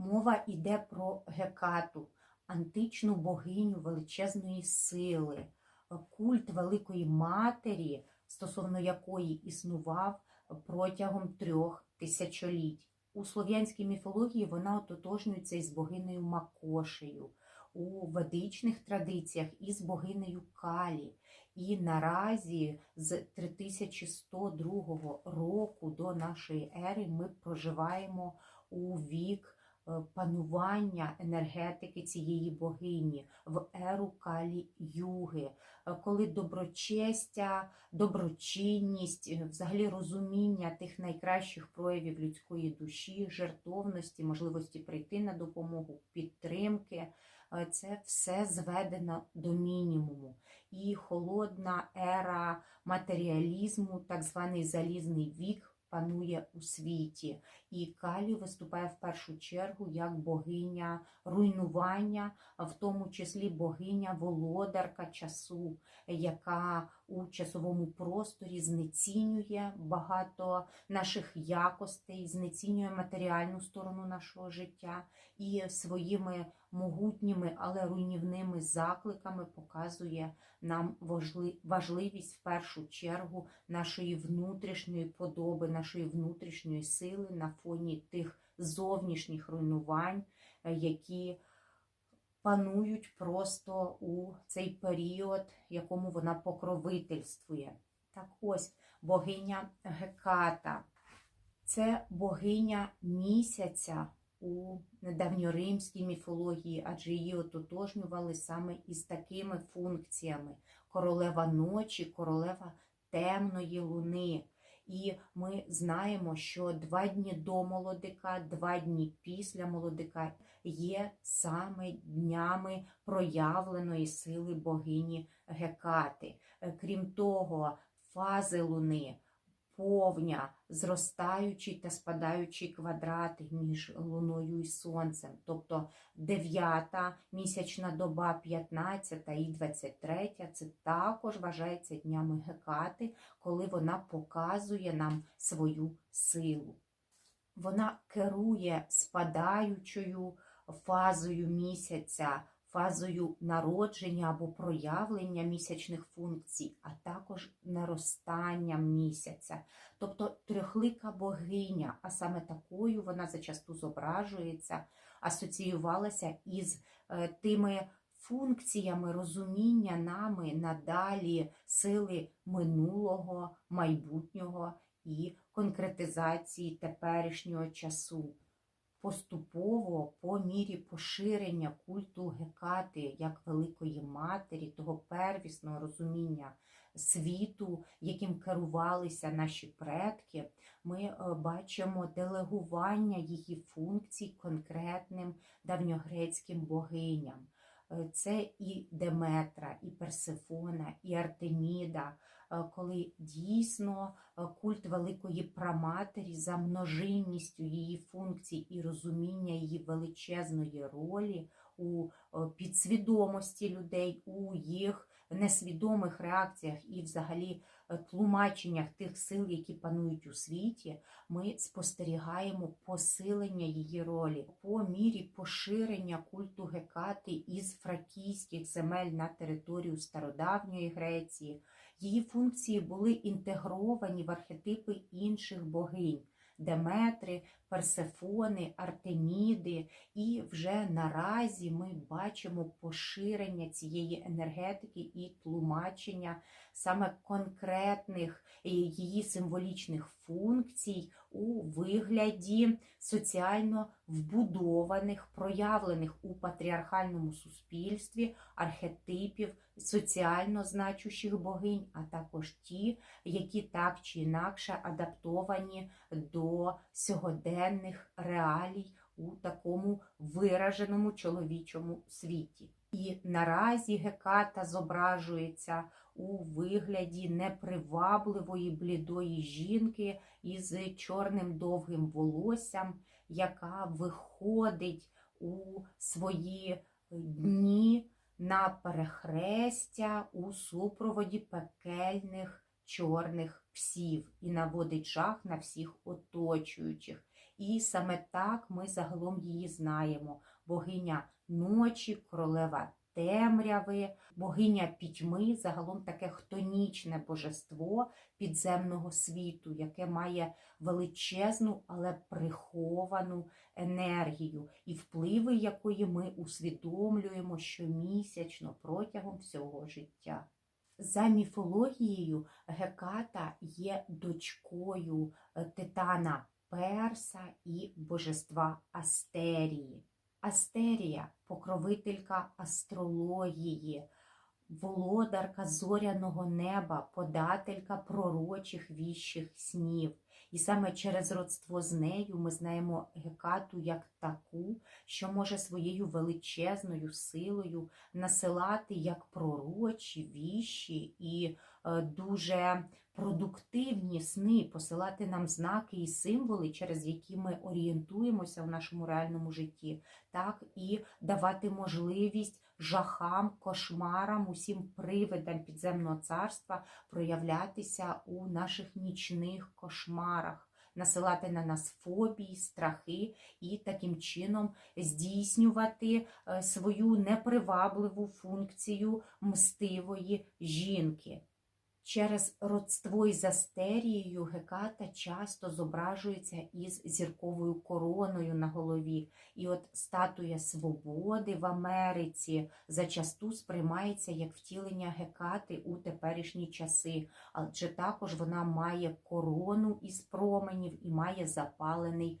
Мова йде про Гекату, античну богиню величезної сили, культ Великої Матері, стосовно якої існував протягом трьох тисячоліть. У слов'янській міфології вона ототожнюється із богинею Макошею, у ведичних традиціях із богинею Калі. І наразі з 3102 року до нашої ери ми проживаємо у вік панування енергетики цієї богині в еру Калі Юги, е, коли доброчестя, доброчинність, е, взагалі розуміння тих найкращих проявів людської душі, жертовності, можливості прийти на допомогу, підтримки. е, Це все зведено до мінімуму. І холодна ера матеріалізму, так званий залізний вік, панує у світі. І Калі виступає в першу чергу як богиня руйнування, в тому числі богиня володарка часу, яка у часовому просторі знецінює багато наших якостей, знецінює матеріальну сторону нашого життя і своїми могутніми, але руйнівними закликами показує нам важливість в першу чергу нашої внутрішньої подоби, нашої внутрішньої сили на фоні тих зовнішніх руйнувань, е, які панують просто у цей період, якому вона покровительствує. Так ось богиня Геката. Це богиня місяця у давньоримській міфології, адже її ототожнювали саме із такими функціями: королева ночі, королева темної луни. І ми знаємо, що два дні до молодика, два дні після молодика є саме днями проявленої сили богині Гекати. Е, Крім того, фази луни, повня, зростаючий та спадаючий квадрати між луною і сонцем, тобто 9 місячна доба, 15 і 23 це також вважається днями Гекати, коли вона показує нам свою силу. Вона керує спадаючою фазою місяця, фазою народження або проявлення місячних функцій, а також наростанням місяця. Тобто трьохлика богиня, а саме такою вона зачасту зображується, асоціювалася із е, тими функціями розуміння нами надалі сили минулого, майбутнього і конкретизації теперішнього часу. Поступово, по мірі поширення культу Гекати як Великої Матері, того первісного розуміння світу, яким керувалися наші предки, ми е, бачимо делегування її функцій конкретним давньогрецьким богиням. Е, Це і Деметра, і Персифона, і Артеміда, коли дійсно е, культ великої праматері за множинністю її функцій і розуміння її величезної ролі у е, підсвідомості людей, у їх несвідомих реакціях і взагалі е, тлумаченнях тих сил, які панують у світі, ми спостерігаємо посилення її ролі по мірі поширення культу Гекати із фракійських земель на територію стародавньої Греції. Її функції були інтегровані в архетипи інших богинь. Деметри, Персефони, Артеміди, і вже наразі ми бачимо поширення цієї енергетики і тлумачення саме конкретних е, її символічних функцій у вигляді соціально вбудованих, проявлених у патріархальному суспільстві архетипів соціально значущих богинь, а також ті, які так чи інакше адаптовані до сьогоденних реалій у такому вираженому чоловічому світі. І наразі Геката зображується у вигляді непривабливої блідої жінки із чорним довгим волоссям, яка виходить у свої дні на перехрестя у супроводі пекельних чорних псів і наводить жах на всіх оточуючих. І саме так ми загалом її знаємо: богиня ночі, королева темряви, богиня пітьми, загалом таке хтонічне божество підземного світу, яке має величезну, але приховану енергію, і впливи якої ми усвідомлюємо щомісячно протягом всього життя. За міфологією, Геката є дочкою е, титана Перса і божества Астерії. Астерія покровителька астрології, володарка зоряного неба, подателька пророчих віщих снів. І саме через родство з нею ми знаємо Гекату як таку, що може своєю величезною силою насилати як пророчі віщі і дуже продуктивні сни, посилати нам знаки і символи, через які ми орієнтуємося в нашому реальному житті, так і давати можливість жахам, кошмарам, усім привидам підземного царства проявлятися у наших нічних кошмарах. Насилати на нас фобії, страхи і таким чином здійснювати е, свою непривабливу функцію мстивої жінки. Через родство із Астерією Геката часто зображується із зірковою короною на голові. І от статуя свободи в Америці зачасту сприймається як втілення Гекати у теперішні часи, адже також вона має корону із променів і має запалений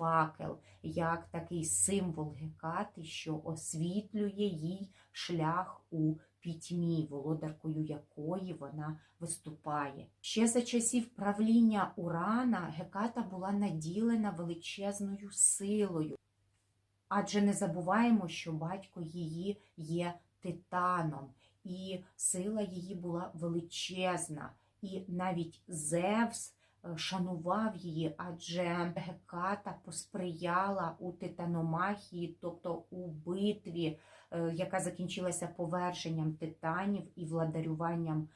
факел, як такий символ Гекати, що освітлює їй шлях у пітьмі, володаркою якої вона виступає. Ще за часів правління Урана Геката була наділена величезною силою, адже не забуваємо, що батько її є титаном, і сила її була величезна, і навіть Зевс. е, Шанував її, адже Геката посприяла у титаномахії, тобто у битві яка закінчилася повершенням титанів і владарюванням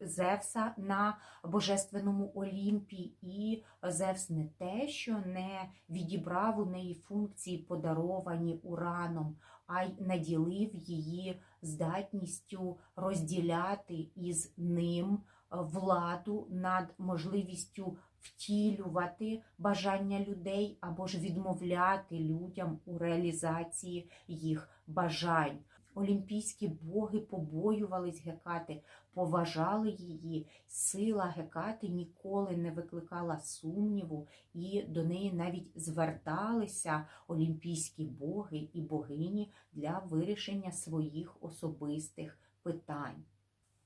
Зевса на божественному Олімпі. І Зевс не те, що не відібрав у неї функції, подаровані ураном, а й наділив її здатністю розділяти із ним е, владу над можливістю втілювати бажання людей або ж відмовляти людям у реалізації їх бажань. Олімпійські боги побоювались Гекати, поважали її. Сила Гекати ніколи не викликала сумніву, і до неї навіть зверталися олімпійські боги і богині для вирішення своїх особистих питань.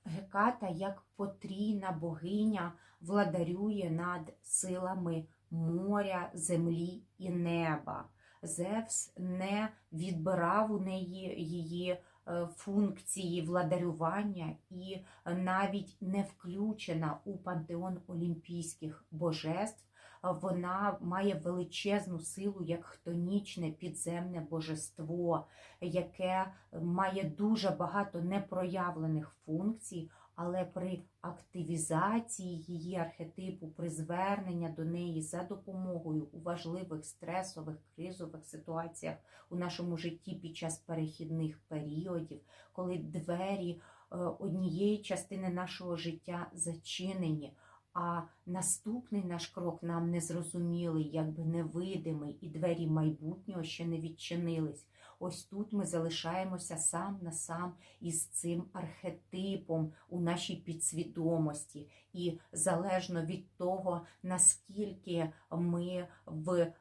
Геката, як потрійна богиня, владарює над силами моря, землі і неба. Зевс не відбирав у неї її е, функції владарювання і навіть не включена у пантеон олімпійських божеств. Вона має величезну силу як хтонічне підземне божество, яке має дуже багато непроявлених функцій, але при активізації її архетипу, при звернення до неї за допомогою у важливих стресових кризових ситуаціях у нашому житті під час перехідних періодів, коли двері е, однієї частини нашого життя зачинені. А наступний наш крок нам незрозумілий, якби невидимий, і двері майбутнього ще не відчинились. Ось тут ми залишаємося сам на сам із цим архетипом у нашій підсвідомості. І залежно від того, наскільки ми в е,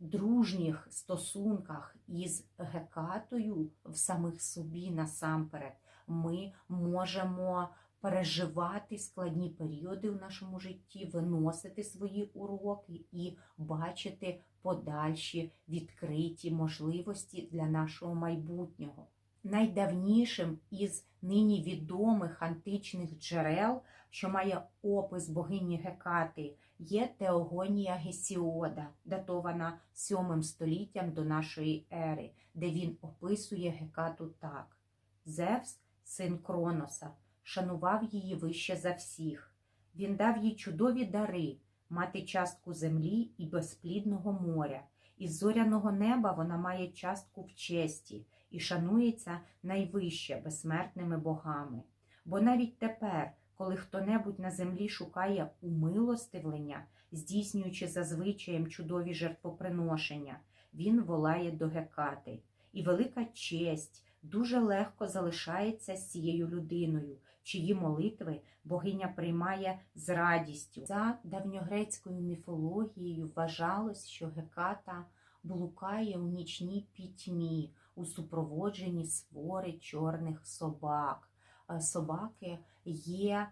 дружніх стосунках із Гекатою в самих собі насамперед, ми можемо переживати складні періоди в нашому житті, виносити свої уроки і бачити подальші відкриті можливості для нашого майбутнього. Найдавнішим із нині відомих античних джерел, що має опис богині Гекати, є Теогонія Гесіода, датована 7 століттям до нашої ери, де він описує Гекату так: Зевс, син Кроноса, шанував її вище за всіх. Він дав їй чудові дари, мати частку землі і безплідного моря. Із зоряного неба вона має частку в честі і шанується найвище безсмертними богами. Бо навіть тепер, коли хто-небудь на землі шукає умилостивлення, здійснюючи за звичаєм чудові жертвоприношення, він волає до Гекати. І велика честь дуже легко залишається з цією людиною, чиї молитви богиня приймає з радістю. За давньогрецькою міфологією вважалось, що Геката блукає у нічній пітьмі у супроводженні свори чорних собак. Е, Собаки є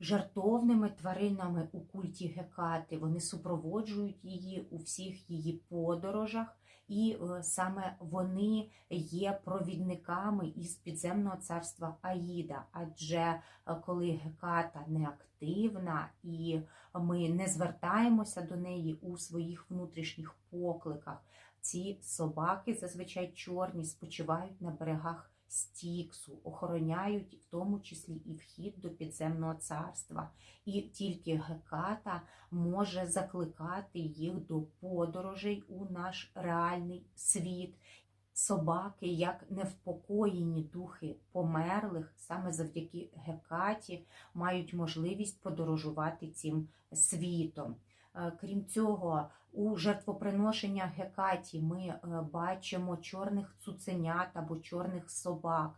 жартовними тваринами у культі Гекати. Вони супроводжують її у всіх її подорожах, і е, саме вони є провідниками із підземного царства Аїда. Адже е, коли Геката неактивна і ми не звертаємося до неї у своїх внутрішніх покликах, ці собаки, зазвичай чорні, спочивають на берегах Стіксу, охороняють в тому числі і вхід до підземного царства. І тільки Геката може закликати їх до подорожей у наш реальний світ. Собаки, як невпокоєні духи померлих, саме завдяки Гекаті, мають можливість подорожувати цим світом. Е, Крім цього, у жертвоприношеннях Гекаті ми е, бачимо чорних цуценят або чорних собак.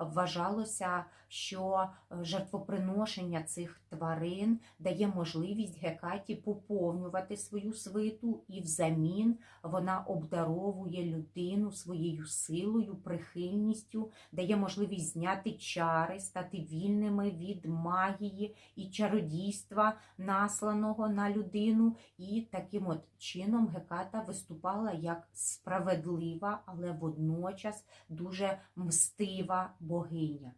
Вважалося, що е, жертвоприношення цих тварин дає можливість Гекаті поповнювати свою свиту, і взамін вона обдаровує людину своєю силою, прихильністю, дає можливість зняти чари, стати вільними від магії і чародійства, насланого на людину. І таким от чином Геката виступала як справедлива, але водночас дуже мстива богиня.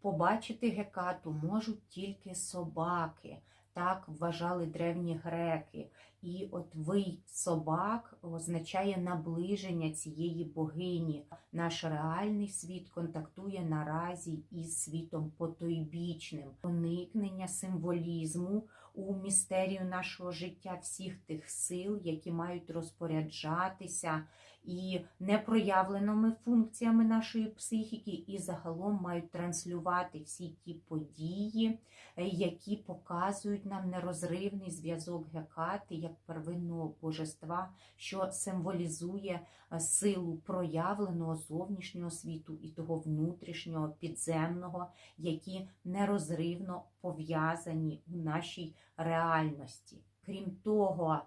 Побачити Гекату можуть тільки собаки. Так вважали древні греки. І от вий собак означає наближення цієї богині. Наш реальний світ контактує наразі із світом потойбічним. Уникнення символізму у містерію нашого життя всіх тих сил, які мають розпоряджатися і непроявленими функціями нашої психіки, і загалом мають транслювати всі ті події, е, які показують нам нерозривний зв'язок Гекати як первинного божества, що символізує е, силу проявленого зовнішнього світу і того внутрішнього підземного, які нерозривно пов'язані у нашій реальності. Крім того,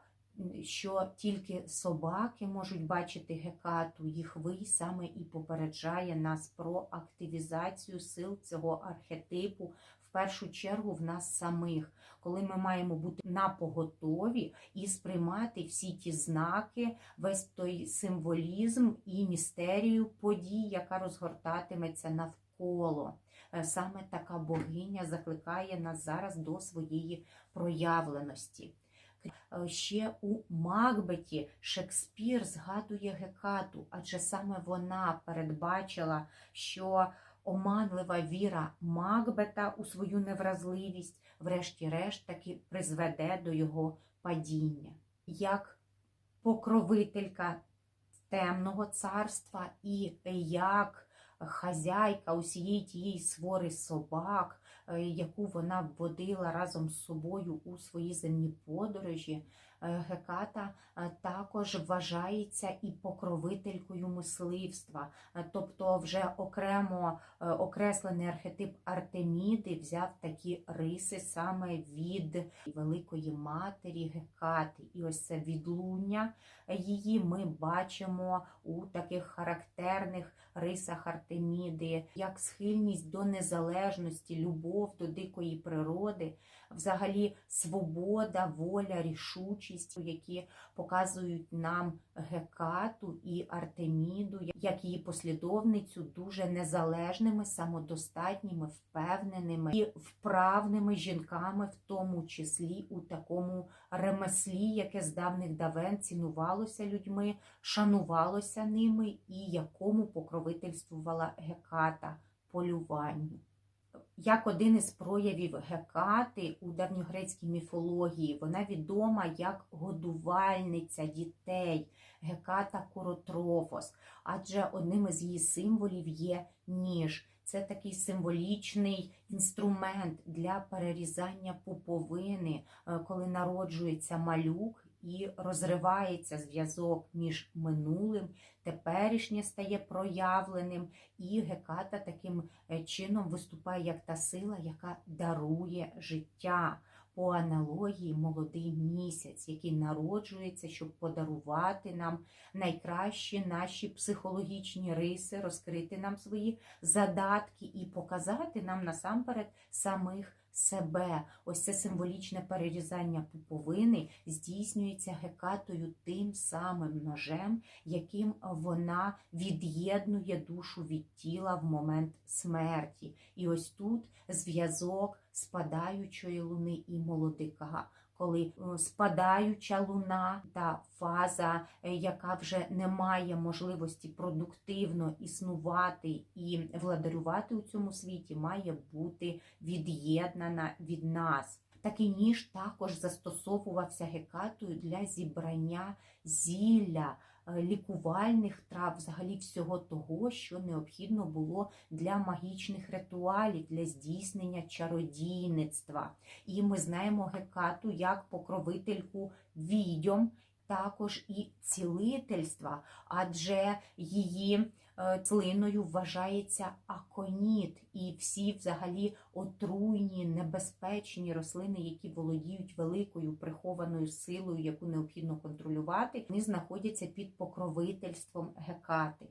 що тільки собаки можуть бачити гекату, їх вий саме і попереджає нас про активізацію сил цього архетипу. В першу чергу в нас самих, коли ми маємо бути на поготові і сприймати всі ті знаки, весь той символізм і містерію подій, яка розгортатиметься навколо. Е, Саме така богиня закликає нас зараз до своєї проявленості. Е, Ще у Макбеті Шекспір згадує Гекату, адже саме вона передбачила, що оманлива віра Макбета у свою невразливість, врешті-решт таки призведе до його падіння. Як покровителька темного царства і як хазяйка усієї тієї свори собак, яку вона вводила разом з собою у свої земні подорожі, е, Геката е, також вважається і покровителькою мисливства, Е, тобто вже окремо е, окреслений архетип Артеміди взяв такі риси саме від Великої Матері Гекати. І ось це відлуння її ми бачимо у таких характерних рисах Артеміди, як схильність до незалежності, любов до дикої природи, взагалі свобода, воля, рішучість, які показують нам Гекату і Артеміду, як її послідовницю, дуже незалежними, самодостатніми, впевненими і вправними жінками, в тому числі у такому ремеслі, яке з давних давен цінувалося людьми, шанувалося ними, і якому покровительствувала Геката полюванню. Як один із проявів Гекати у давньогрецькій міфології. Вона відома як годувальниця дітей, Геката Коротрофос, адже одним із її символів є ніж. Це такий символічний інструмент для перерізання пуповини, е, коли народжується малюк і розривається зв'язок між минулим, теперішнє стає проявленим, і Геката таким е, чином виступає як та сила, яка дарує життя. По аналогії молодий місяць, який народжується, щоб подарувати нам найкращі наші психологічні риси, розкрити нам свої задатки і показати нам насамперед самих себе. Ось це символічне перерізання пуповини здійснюється гекатою тим самим ножем, яким вона від'єднує душу від тіла в момент смерті. І ось тут зв'язок спадаючої луни і молодика. Коли е, спадаюча луна та фаза, е, яка вже не має можливості продуктивно існувати і владарювати у цьому світі, має бути від'єднана від нас. Такий ніж також застосовувався гекатою для зібрання зілля, лікувальних трав, взагалі всього того, що необхідно було для магічних ритуалів, для здійснення чародійництва. І ми знаємо гекату як покровительку відьом, також і цілительства, адже її е, цлиною вважається аконіт і всі взагалі отруйні, небезпечні рослини, які володіють великою прихованою силою, яку необхідно контролювати, вони знаходяться під покровительством гекати.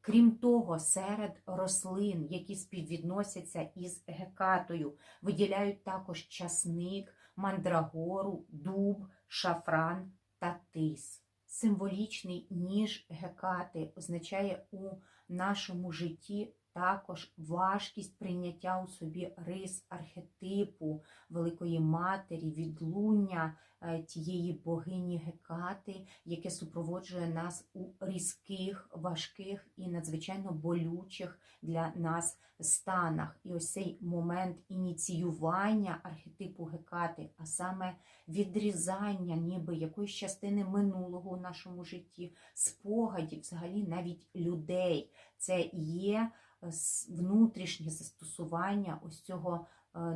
Крім того, серед рослин, які співвідносяться із гекатою, виділяють також часник, мандрагору, дуб, шафран та тис. Символічний ніж гекати означає у нашому житті також важкість прийняття у собі рис архетипу Великої Матері, відлуння е, тієї богині Гекати, яке супроводжує нас у різких, важких і надзвичайно болючих для нас станах. І ось цей момент ініціювання архетипу Гекати, а саме відрізання ніби якоїсь частини минулого у нашому житті, спогадів, взагалі навіть людей. Це є внутрішнє застосування ось цього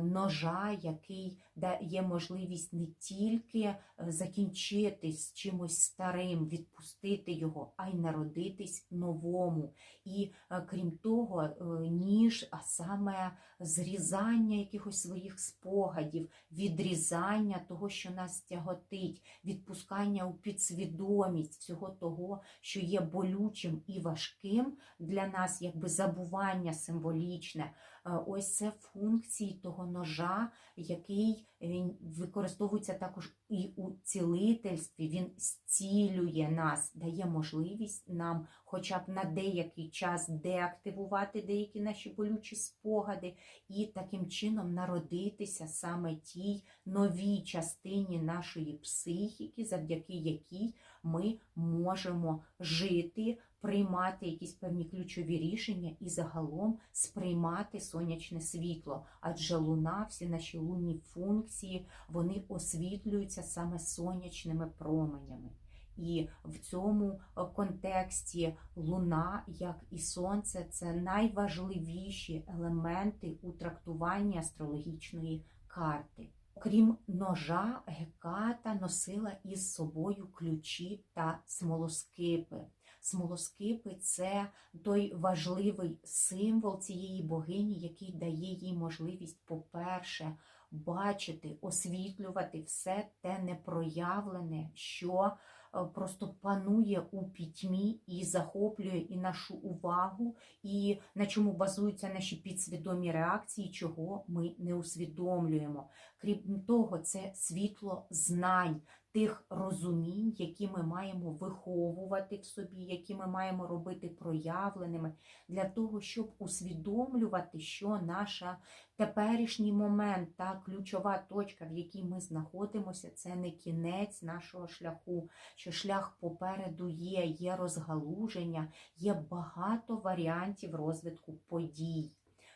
ножа, який дає можливість не тільки е, закінчити з чимось старим, відпустити його, а й народитись новому. І е, крім того, ніж, а саме зрізання якихось своїх спогадів, відрізання того, що нас тяготить, відпускання у підсвідомість всього того, що є болючим і важким для нас, якби забування символічне. Е, ось це функції того ножа, який він використовується також і у цілительстві. Він зцілює нас, дає можливість нам, хоча б на деякий час деактивувати деякі наші болючі спогади, і таким чином народитися саме тій новій частині нашої психіки, завдяки якій ми можемо жити приймати якісь певні ключові рішення і загалом сприймати сонячне світло, адже луна, всі наші лунні функції, вони освітлюються саме сонячними променями. І в цьому контексті луна, як і сонце, це найважливіші елементи у трактуванні астрологічної карти. Окрім ножа, Геката носила із собою ключі та смолоскипи смолоскипи це той важливий символ цієї богині, який дає їй можливість, по-перше, бачити, освітлювати все те непроявлене, що е, просто панує у пітьмі і захоплює і нашу увагу, і на чому базуються наші підсвідомі реакції, чого ми не усвідомлюємо. Крім того, це світло знань, тих розумінь, які ми маємо виховувати в собі, які ми маємо робити проявленими, для того, щоб усвідомлювати, що наша теперішній момент та ключова точка, в якій ми знаходимося, це не кінець нашого шляху, що шлях попереду є, є розгалуження, є багато варіантів розвитку подій.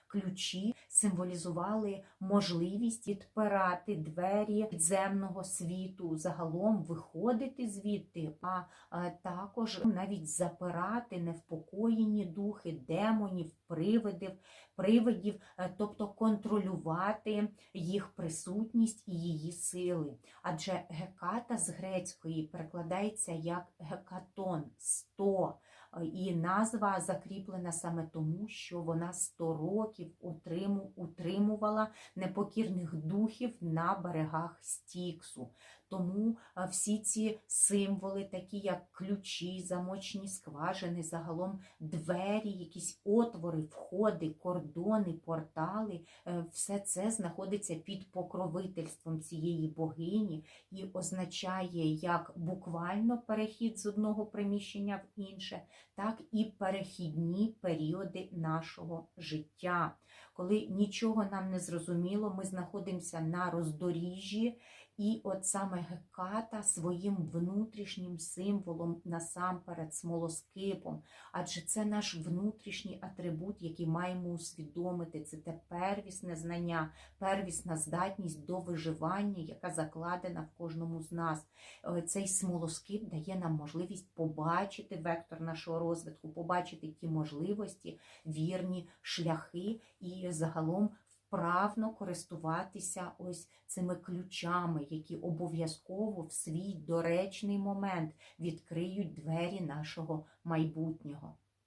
Ключі символізували можливість відпирати двері підземного світу, загалом виходити звідти, а е, також навіть запирати невпокоєні духи, демонів, привидів, привидів, е, тобто контролювати їх присутність і її сили. Адже геката з грецької перекладається як гекатон 100. Е, І назва закріплена саме тому, що вона 100 років утримувала непокірних духів на берегах Стіксу. Тому е, всі ці символи, такі як ключі, замочні скважини, загалом двері, якісь отвори, входи, кордони, портали, е, все це знаходиться під покровительством цієї богині і означає як буквально перехід з одного приміщення в інше, так і перехідні періоди нашого життя. Коли нічого нам не зрозуміло, ми знаходимося на роздоріжжі, і от саме Геката своїм внутрішнім символом насамперед смолоскипом, адже це наш внутрішній атрибут, який маємо усвідомити. Це те первісне знання, первісна здатність до виживання, яка закладена в кожному з нас. Е, Цей смолоскип дає нам можливість побачити вектор нашого розвитку, побачити ті можливості, вірні шляхи і загалом вправно користуватися ось цими ключами, які обов'язково в свій доречний момент відкриють двері нашого майбутнього.